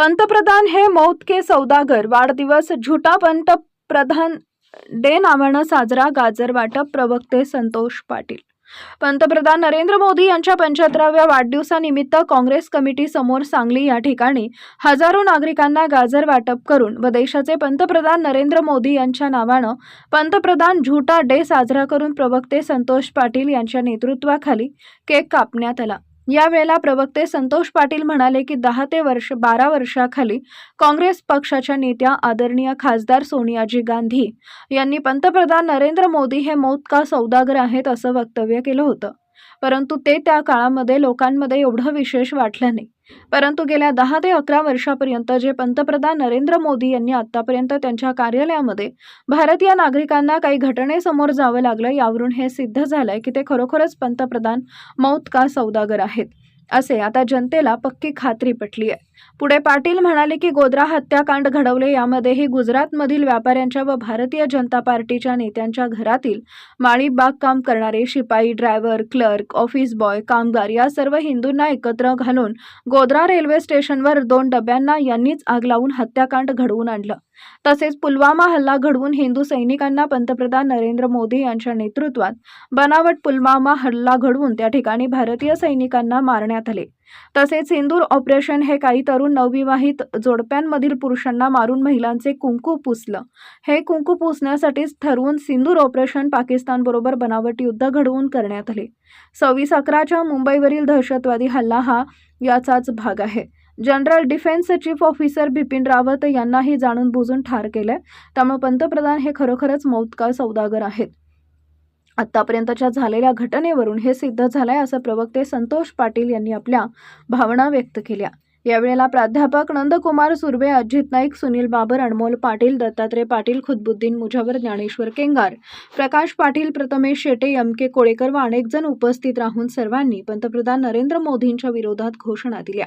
पंतप्रधान हे मौत के सौदागर. वाढदिवस झुटा पंतप्रधान डे नावानं साजरा. गाजर वाटप प्रवक्ते संतोष पाटील. पंतप्रधान नरेंद्र मोदी यांच्या पंच्याहत्तराव्या वाढदिवसानिमित्त काँग्रेस कमिटी समोर सांगली या ठिकाणी हजारो नागरिकांना गाजर वाटप करून व देशाचे पंतप्रधान नरेंद्र मोदी यांच्या नावानं पंतप्रधान झुटा डे साजरा करून प्रवक्ते संतोष पाटील यांच्या नेतृत्वाखाली केक कापण्यात आला. यावेळेला प्रवक्ते संतोष पाटील म्हणाले की दहा ते वर्ष बारा वर्षाखाली काँग्रेस पक्षाच्या नेत्या आदरणीय खासदार सोनियाजी गांधी यांनी पंतप्रधान नरेंद्र मोदी हे मौत का सौदागर आहेत असं वक्तव्य केलं होतं. परंतु ते त्या काळामध्ये लोकांमध्ये एवढं विशेष वाटलं नाही. परंतु गेल्या दहा ते अकरा वर्षापर्यंत जे पंतप्रधान नरेंद्र मोदी यांनी आतापर्यंत त्यांच्या कार्यालयामध्ये भारतीय नागरिकांना काही घटनेसमोर जावं लागलं यावरून हे सिद्ध झालंय की ते खरोखरच पंतप्रधान मौत का सौदागर आहेत असे आता जनतेला पक्की खात्री पटली आहे पुढे पाटील म्हणाले की गोद्रा हत्याकांड घडवले यामध्येही गुजरातमधील व्यापाऱ्यांच्या व भारतीय जनता पार्टीच्या नेत्यांच्या घरातील माळी बागकाम करणारे शिपाई ड्रायव्हर क्लर्क ऑफिस बॉय कामगार या सर्व हिंदूंना एकत्र घालून गोद्रा रेल्वे स्टेशनवर दोन डब्यांना यांनीच आग लावून हत्याकांड घडवून आणलं. तसेच पुलवामा हल्ला घडवून हिंदू सैनिकांना पंतप्रधान नरेंद्र मोदी यांच्या नेतृत्वात बनावट पुलवामा हल्ला घडवून त्या ठिकाणी भारतीय सैनिकांना मारण्यात आले. तसेच सिंदूर ऑपरेशन हे काही तरुण नवविवाहित जोडप्यांमधील पुरुषांना मारून महिलांचे कुंकू पुसलं. हे कुंकू पुसण्यासाठीच ठरवून सिंदूर ऑपरेशन पाकिस्तानबरोबर बनावट युद्ध घडवून करण्यात आले. सव्वीस अकराच्या मुंबईवरील दहशतवादी हल्ला हा याचाच भाग आहे. General defence chief officer Bipin Rawat यांनाही जाणून बुजून ठार केलंय. त्यामुळे पंतप्रधान हे खरोखरच मौतकाळ सौदागर आहेत. आत्तापर्यंतच्या झालेल्या घटनेवरून हे सिद्ध झालंय असं प्रवक्ते संतोष पाटील यांनी आपल्या भावना व्यक्त केल्या. यावेळेला प्राध्यापक नंदकुमार सुर्वे अजित नाईक सुनील बाबर अनमोल पाटील दत्तात्रय पाटील खुदबुद्दीन मुजावर ज्ञानेश्वर केंगार प्रकाश पाटील प्रथमेश शेटे एम के कोळेकर व अनेक जण उपस्थित राहून सर्वांनी पंतप्रधान नरेंद्र मोदींच्या विरोधात घोषणा दिल्या.